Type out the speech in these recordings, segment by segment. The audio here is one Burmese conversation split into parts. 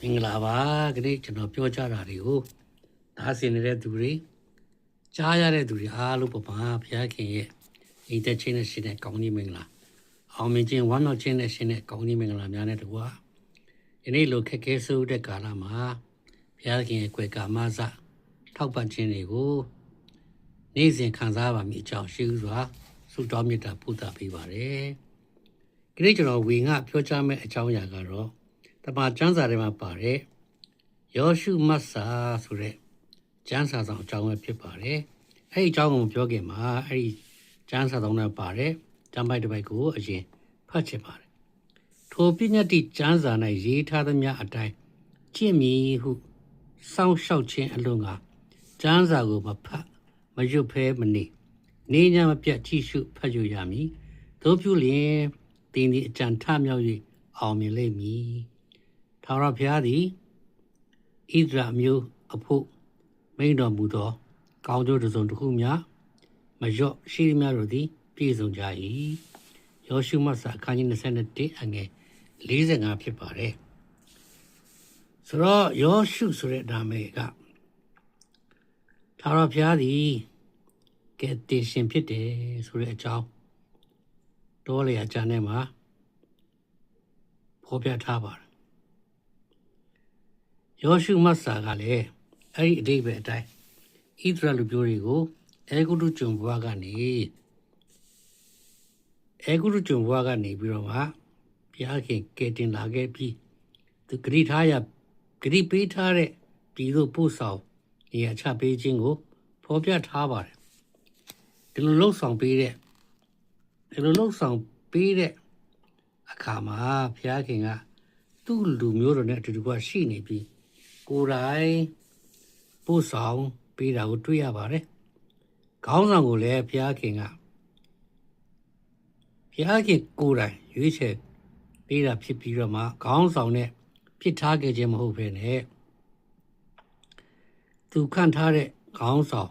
မင်္ဂလာပါခနေ့ကျွန်တော်ပြောကြတာတွေကိုဒါဆင်နေတဲ့သူတွေကြားရတဲ့သူတွေအားလုံးပမာဘုရားခင်ရဲ့အိမ်သက်ချင်းနဲ့ရှင်တဲ့ကောင်းကြီးမင်္ဂလာအောင်မြင်ခြင်းဝမ်းမြောက်ခြင်းနဲ့ရှင်တဲ့ကောင်းကြီးမင်္ဂလာများနဲ့တကွာဒီနေ့လိုခက်ခဲဆိုးတဲ့ကာလမှာဘုရားခင်ရဲ့ကွယ်ကာမစထောက်ပံ့ခြင်းတွေကိုနေ့စဉ်ခံစားပါမိအကြောင်းရှိဥစွာဆုတောင်းမေတ္တာပို့သပေးပါတယ်ဒီနေ့ကျွန်တော်ဝေငှပြောကြားမယ့်အကြောင်းအရာကတော့ တမန်ကျမ်းစာထဲမှာပါတဲ့ယောရှုမတ်စာဆိုတဲ့ကျမ်းစာဆောင်အကြောင်းပဲဖြစ်ပါတယ်။အဲဒီအကြောင်းကိုပြောခင်မှာအဲဒီကျမ်းစာဆောင်နဲ့ပါတဲ့ကျမ်းပိုက်တစ်ပိုက်ကိုအရင်ဖတ်ချင်ပါတယ်။ထိုပညတ်တိကျမ်းစာ၌ရေးထားသမျှအတိုင်းကျင့်မည်ဟုစောင့်ရှောက်ခြင်းအလို့ငါကျမ်းစာကိုမဖတ်မရွတ်ဖဲမနေနေညမပြတ်ကြည့်ရှုဖတ်ယူရမည်။သို့ပြုလျင်တင်းဒီအကြံထမြောက်၍အောင်မြင်လိမ့်မည်။ ထာဝရဘုရားသည်ဣဒရာမျိုးအဖို့မိန်တော်မူသော ကောင်းကျိုးတစ်စုံတစ်ခုများမလျော့ရှိသမျှတို့သည်ပြည့်စုံကြ၏ယောရှုမတ်စာအခန်းကြီး21အငယ်45ဖြစ်ပါတယ်ဆိုတော့ယောရှုဆိုတဲ့နာမည်ကထာဝရဘုရားသည်ကယ်တင်ရှင်ဖြစ်တယ်ဆိုတဲ့အကြောင်းတော်လေအကျမ်းထဲမှာဖော်ပြထားပါတယ် ယောရှုမတ်စာကလည်းအဲ့ဒီအတိတ်ပဲအတိုင်းဣသရလူမျိုးတွေကိုအေဂုတုကျွန်ဘွားကနေအေဂုတုကျွန်ဘွားကနေပြီးတော့မှဘုရားခင်ကယ်တင်လာခဲ့ပြီးသူဂရိထားရဂရိပေးထားတဲ့ပြည်သို့ပို့ဆောင်နေရာချပေးခြင်းကိုဖော်ပြထားပါတယ်ဒီလိုလှုပ်ဆောင်ပေးတဲ့ဒီလိုလှုပ်ဆောင်ပေးတဲ့အခါမှာဘုရားခင်ကသူ့လူမျိုးတော်နဲ့အတူတူကရှိနေပြီး ကိုယ်တိုင်ပို့ဆောင်ပေးတာကိုတွေ့ရပါတယ်။ခေါင်းဆောင်ကိုလည်းဘုရားခင်ကဘုရားခင်ကိုယ်တိုင်ရွေးချယ်ပေးတာဖြစ်ပြီးတော့မှခေါင်းဆောင်နဲ့ဖြစ်ထားခဲ့ခြင်းမဟုတ်ဘဲနဲ့သူခန့်ထားတဲ့ခေါင်းဆောင်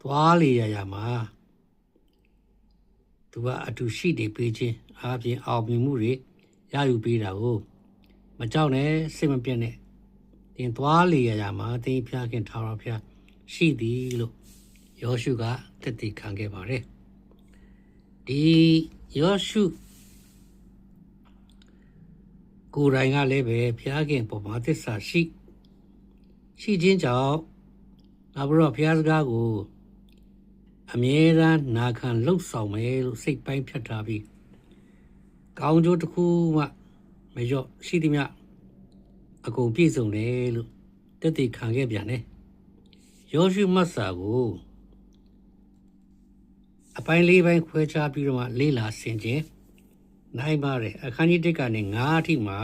သွားလေရရမှာသူကအတူရှိနေပေးခြင်းအားဖြင့်အောင်မြင်မှုတွေရယူပေးတာကိုမကြောက်နဲ့စိတ်မပြတ်နဲ့တ င်သွားလေရရမှာတင်ဖျားခင်ထာဝရဘုရားရှိသည်လို့ယောရှုကတက်တည်ခံခဲ့ပါတယ်ဒီယောရှုကိုယ်တိုင်ကလည်းပဲဘုရားခင်ပုံမှာသစ္စာရှိရှိခြင်းကြောင့်နောက်ပြီးတော့ဘုရားစကားကိုအမြဲတမ်းနာခံလှုပ်ဆောင်မယ်လို့စိတ်ပိုင်းဖြတ်ထားပြီးကောင်းကျိုးတစ်ခုမှမလျော့ရှိသည်မြ အကုန်ပြည့်စုံတယ်လို့တက်တည်ခံခဲ့ပြန်တယ်ယောရှုမတ်စာကိုအပိုင်းလေးပိုင်းခွဲခြားပြီးတော့မှလေးလာဆင်ခြင်းနိုင်ပါတယ်အခန်းကြီး1ကနေ9အထိမှာ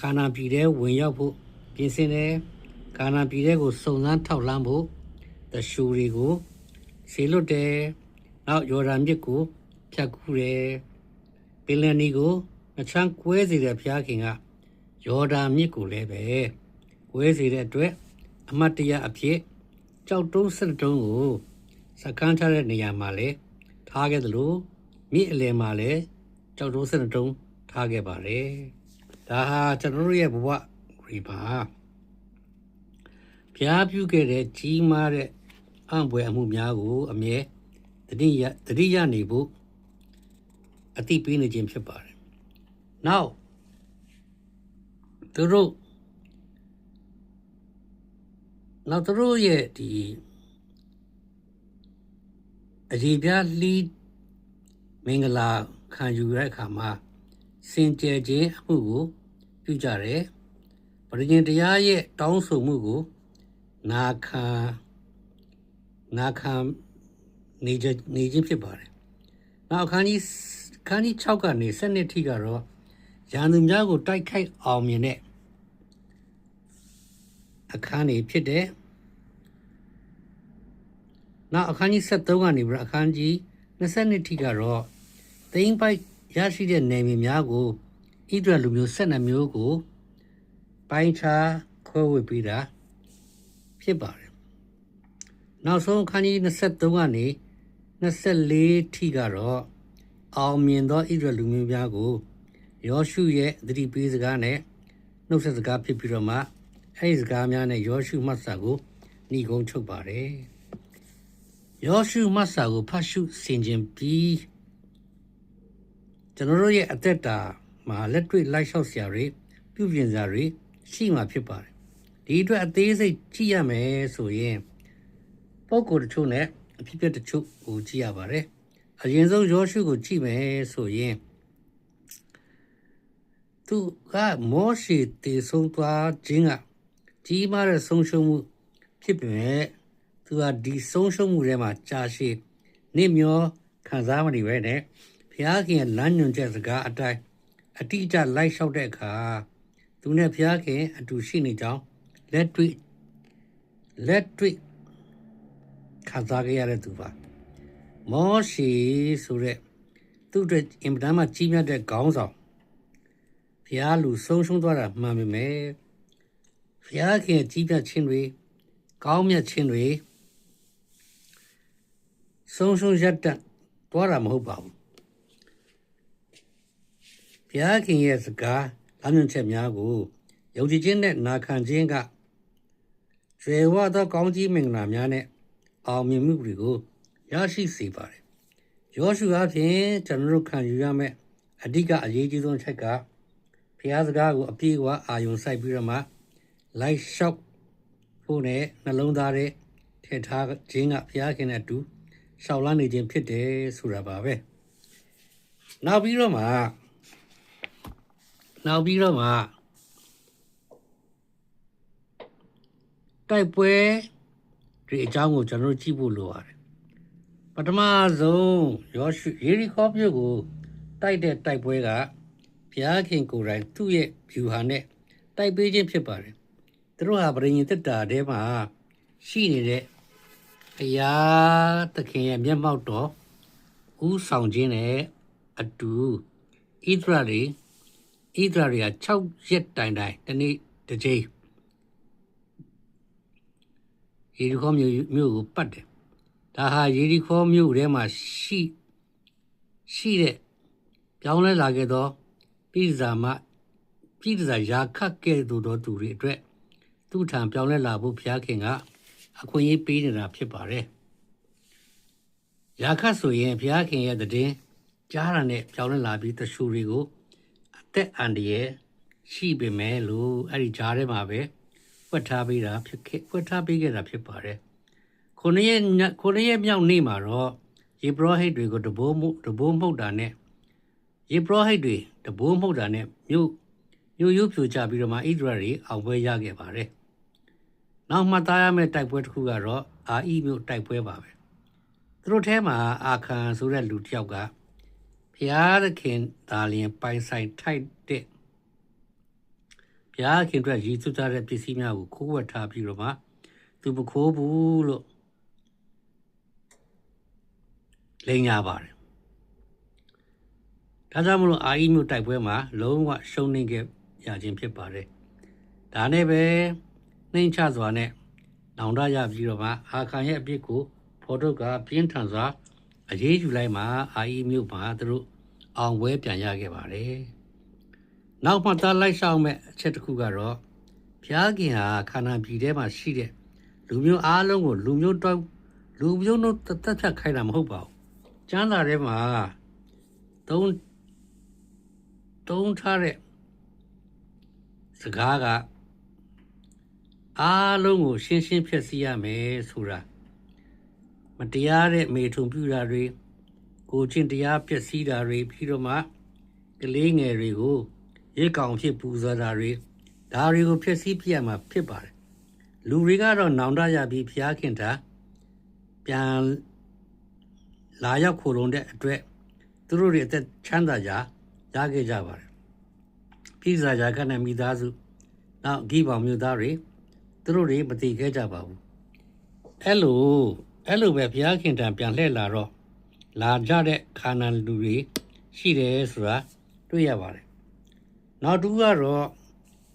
ခါနာပြည်ထဲဝင်ရောက်ဖို့ပြင်ဆင်တယ်ခါနာပြည်ထဲကိုစုံစမ်းထောက်လှမ်းဖို့တရှူတွေကိုဆေလွတ်တယ်နောက်ယော်ဒန်မြစ်ကိုဖြတ်ကူးတယ်ပင်လယ်နီကိုမချမ်းကွဲစေတဲ့ဘုရားခင်က ယော်ဒန်မြစ်ကိုလည်းပဲဝဲစေတဲ့အတွက်အမတ်တရအဖြစ်ကြောက်တုံးဆက်တုံးကိုစကန်းထားတဲ့နေရာမှာလည်းထားခဲ့သလိုမြစ်အလယ်မှာလည်းကြောက်တုံးဆက်တုံးထားခဲ့ပါတယ်ဒါဟာကျွန်တော်တို့ရဲ့ဘဝရီပါဖျားပြုခဲ့တဲ့ကြီးမားတဲ့အံ့ဖွယ်အမှုများကိုအမြဲတတိယတတိယနေဖို့အတိပေးနေခြင်းဖြစ်ပါတယ်နောက် သူတို့နောက်သူတို့ရဲ့ဒီအကြီးပြားလီမင်္ဂလာခံယူရတဲ့အခါမှာစင်ကြယ်ခြင်းအမှုကိုပြုကြတယ်ပရိညင်တရားရဲ့တောင်းဆိုမှုကိုနာခံနာခံနေကြနေခြင်းဖြစ်ပါတယ်နောက်အခန်းကြီးအခန်းကြီး6ကနေ7ထိကတော့ရန်သူများကိုတိုက်ခိုက်အောင်မြင်တဲ့ အခန်းကြီးဖြစ်တယ်။နောက်အခန်းကြီး73ကနေပြီးတော့အခန်းကြီး22ထိကတော့သိန်းပိုက်ရရှိတဲ့နယ်မြေများကိုဣဒရလူမျိုး12မျိုးကိုပိုင်းခြားခွဲဝေပေးတာဖြစ်ပါတယ်။နောက်ဆုံးအခန်းကြီး23ကနေ24ထိကတော့အောင်မြင်သောဣဒရလူမျိုးများကိုယောရှုရဲ့သတိပေးစကားနဲ့နှုတ်ဆက်စကားဖြစ်ပြီးတော့မှ အဲ့ဒီစကားများနဲ့ယောရှုမှတ်စာကိုဏိကုံးချုပ်ပါတယ်ယောရှုမှတ်စာကိုဖတ်ရှုဆင်ခြင်ပြီးကျွန်တော်တို့ရဲ့အသက်တာမှာလက်တွေ့လိုက်လျှောက်စရာတွေပြုပြင်စရာတွေရှိမှာဖြစ်ပါတယ်ဒီအတွက်အသေးစိတ်ကြည့်ရမယ်ဆိုရင်ပုံကိုယ်တချို့နဲ့အဖြစ်အပျက်တချို့ကိုကြည့်ရပါတယ်အရင်ဆုံးယောရှုကိုကြည့်မယ်ဆိုရင်သူကမောရှေတည်ဆုံးသွားခြင်းက ကြီးမားတဲ့ဆုံးရှုံးမှုဖြစ်ပေမဲ့သူကဒီဆုံးရှုံးမှုထဲမှာကြာရှည်နေမျောခံစားမနေပဲနဲ့ဘုရားခင်ရဲ့လမ်းညွှန်ချက်စကားအတိုင်းအတိအကျလိုက်လျှောက်တဲ့အခါသူနဲ့ဘုရားခင်အတူရှိနေကြောင်းလက်တွေ့လက်တွေ့ခံစားခဲ့ရတဲ့သူပါမောရှေဆိုတဲ့သူ့အတွက်အင်ပဒမ်းမှာကြီးမြတ်တဲ့ခေါင်းဆောင်ဘုရားလူဆုံးရှုံးသွားတာမှန်ပေမဲ့ ဘုရားခင်ရဲ့ကြီးပြတ်ခြင်းတွေကောင်းမြတ်ခြင်းတွေဆုံးရှုံးရက်တတ်သွားတာမဟုတ်ပါဘူးဘုရားခင်ရဲ့စကားလမ်းညွှန်ချက်များကိုယုံကြည်ခြင်းနဲ့နာခံခြင်းကကျွယ်ဝသောကောင်းကြီးမင်္ဂလာများနဲ့အောင်မြင်မှုတွေကိုရရှိစေပါတယ်ယောရှုအဖြစ်ကျွန်တော်တို့ခံယူရမယ့်အဓိကအရေးကြီးဆုံးချက်ကဘုရားစကားကိုအပြည့်အဝအာရုံစိုက်ပြီးတော့မှ လိုက်လျှောက်ဖို့နဲ့နှလုံးသားထဲထည့်ထားခြင်းကဘုရားခင်နဲ့အတူရှောက်လန်းနေခြင်းဖြစ်တယ်ဆိုတာပါပဲနောက်ပြီးတော့မှနောက်ပြီးတော့မှတိုက်ပွဲဒီအကြောင်းကိုကျွန်တော်တို့ကြည့်ဖို့လိုပါတယ်ပထမဆုံးယောရှုယေရီခေါမြို့ကိုတိုက်တဲ့တိုက်ပွဲကဘုရားခင်ကိုယ်တိုင်သူ့ရဲ့ဖြူဟာနဲ့တိုက်ပေးခြင်းဖြစ်ပါတယ် သူတို့ဟာဗြိဉ္စတက်တာထဲမှာရှိနေတဲ့ဘုရားသခင်ရဲ့မျက်မှောက်တော်ဥဆောင်ခြင်းနဲ့အတူဣသရာတွေဣသရာတွေက6ရက်တိုင်တိုင်တနေ့တစ်ကြိမ်ယေရီခေါမြို့မြို့ကိုပတ်တယ်ဒါဟာယေရီခေါမြို့ထဲမှာရှိရှိတဲ့ပြောင်းလဲလာခဲ့သောပြည်စာမပြည်စာရာခတ်ကဲ့သို့သောသူတွေအတွက် သူ့ထံပြောင်းလဲလာဖို့ဘုရားခင်ကအခွင့်အရေးပေးနေတာဖြစ်ပါတယ်ရာခတ်ဆိုရင်ဘုရားခင်ရဲ့တည်င်းကြားရတဲ့ပြောင်းလဲလာပြီးတရှူတွေကိုအသက်အန္တရာယ်ရှိပေမဲ့လို့အဲ့ဒီကြားထဲမှာပဲဖွက်ထားပေးတာဖြစ်ခဲ့ဖွက်ထားပေးခဲ့တာဖြစ်ပါတယ်ခုနှစ်ရက်ခုနှစ်ရက်မြောက်နေ့မှာတော့ယေဘရဟိတ်တွေကိုတဘိုးမှုတဘိုးမှုတ်တာနဲ့ယေဘရဟိတ်တွေတဘိုးမှုတ်တာနဲ့မြို့ မြို့ရုပ်ဖြူချပြီးတော့မှဣဒရာတွေအောင်ပွဲရခဲ့ပါတယ်နောက်မှသားရမယ့်တိုက်ပွဲတစ်ခုကတော့အာအီမြို့တိုက်ပွဲပါပဲသူတို့ထဲမှာအာခန်ဆိုတဲ့လူတစ်ယောက်ကဘုရားသခင်ဒါလျင်ပိုင်ဆိုင်ထိုက်တဲ့ဘုရားခင်အတွက်ရည်စူးထားတဲ့ပစ္စည်းများကိုခိုးဝှက်ထားပြီးတော့မှသူမခိုးဘူးလို့လိန်ရပါတယ်ဒါကြောင့်မလို့အာအီမြို့တိုက်ပွဲမှာလုံးဝရှုံးနေခဲ့ ရခြင်းဖြစ်ပါတယ်ဒါနဲ့ပဲနှိမ်ချစွာနဲ့နောင်တရပြီးတော့မှအာခံရဲ့အပြစ်ကိုဖော်ထုတ်ကပြင်းထန်စွာအရေးယူလိုက်မှအာအီမြို့မှာသူတို့အောင်ပွဲပြန်ရခဲ့ပါတယ်နောက်မှသားလိုက်ဆောင်မဲ့အချက်တစ်ခုကတော့ဖျားခင်ဟာခန္ဓာပြည်ထဲမှာရှိတဲ့လူမျိုးအားလုံးကိုလူမျိုးတော့လူမျိုးတို့တသက်ဖြတ်ခိုင်းတာမဟုတ်ပါဘူးကျမ်းစာထဲမှာသုံးသုံးထားတဲ့စ ကားကအားလုံးကိုရှင်းရှင်းဖြည့်ဆည်းရမယ်ဆိုတာမတရားတဲ့မေထုံပြတာတွေကိုချင်းတရားပြည့်စည်တာတွေပြီးတော့မှကလေးငယ်တွေကိုရေကောင်ဖြစ်ပူဇော်တာတွေဒါတွေကိုဖြည့်ဆည်းပြရမှာဖြစ်ပါတယ်လူတွေကတော့နောင်တရပြီးဖျားခင်တာပြန်လာရောက်ခိုလုံတဲ့အတွက်သူတို့တွေအသက်ချမ်းသာကြရခဲ့ကြပါတယ် ပြည်စာရာခနဲ့မိသားစုနောက်ဂိဘောင်မျိုးသားတွေသူတို့တွေမတည်ခဲ့ကြပါဘူးအဲ့လိုအဲ့လိုပဲဘုရားခင်တံပြန်လှည့်လာတော့လာကြတဲ့ခါနာလူတွေရှိတယ်ဆိုတာတွေ့ရပါတယ်နောက်တူကတော့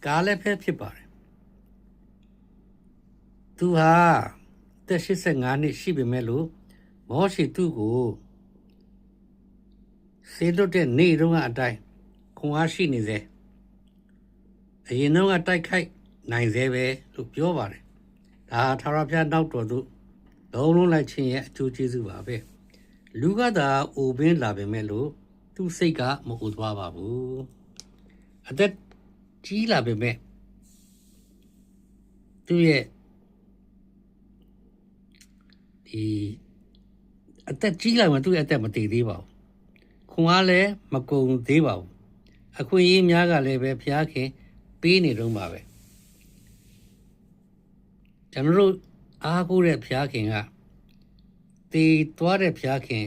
ကားလည်းဖက်ဖြစ်ပါတယ်သူဟာတက်85နှစ်ရှိပေမဲ့လို့မောရှိသူ့ကိုစေလွတ်တဲ့နေ့တုန်းကအတိုင်းခွန်အားရှိနေစေ အအရင်တော့ကတိုက်ခိုက်နိုင်သေးပဲလို့ပြောပါတယ်ဒါဟာထာဝရဘုရားနောက်တော်သို့လုံးလုံးလိုက်ခြင်းရဲ့အကျိုးကျေးဇူးပါပဲလူကသာအိုပင်းလာပေမဲ့လို့သူ့စိတ်ကမအိုသွားပါဘူးအသက်ကြီးလာပေမဲ့သူ့ရဲ့ဒီအသက်ကြီးလာမှသူ့ရဲ့အသက်မတည်သေးပါဘူးခွန်အားလည်းမကုံသေးပါဘူးအခွင့်အရေးများကလည်းပဲဘုရားခင် ပေးနေတော့မှာပဲကျွန်တော်တို့အားကိုးတဲ့ဘုရားခင်ကတည်သွားတဲ့ဘုရားခင်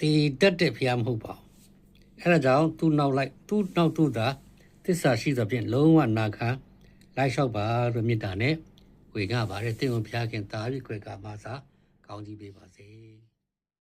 တည်တတ်တဲ့ဘုရားမဟုတ်ပါဘူးအဲဒါကြောင့်သူ့နောက်လိုက်သူ့နောက်သူ့သာသစ္စာရှိသဖြင့်လုံးဝနာခံလိုက်လျှောက်ပါလို့မေတ္တာနဲ့ဝေငှပါတယ်တင့်ကိုဘုရားခင်တာပြီးခွဲကပါစာကောင်းကြီးပေးပါစေ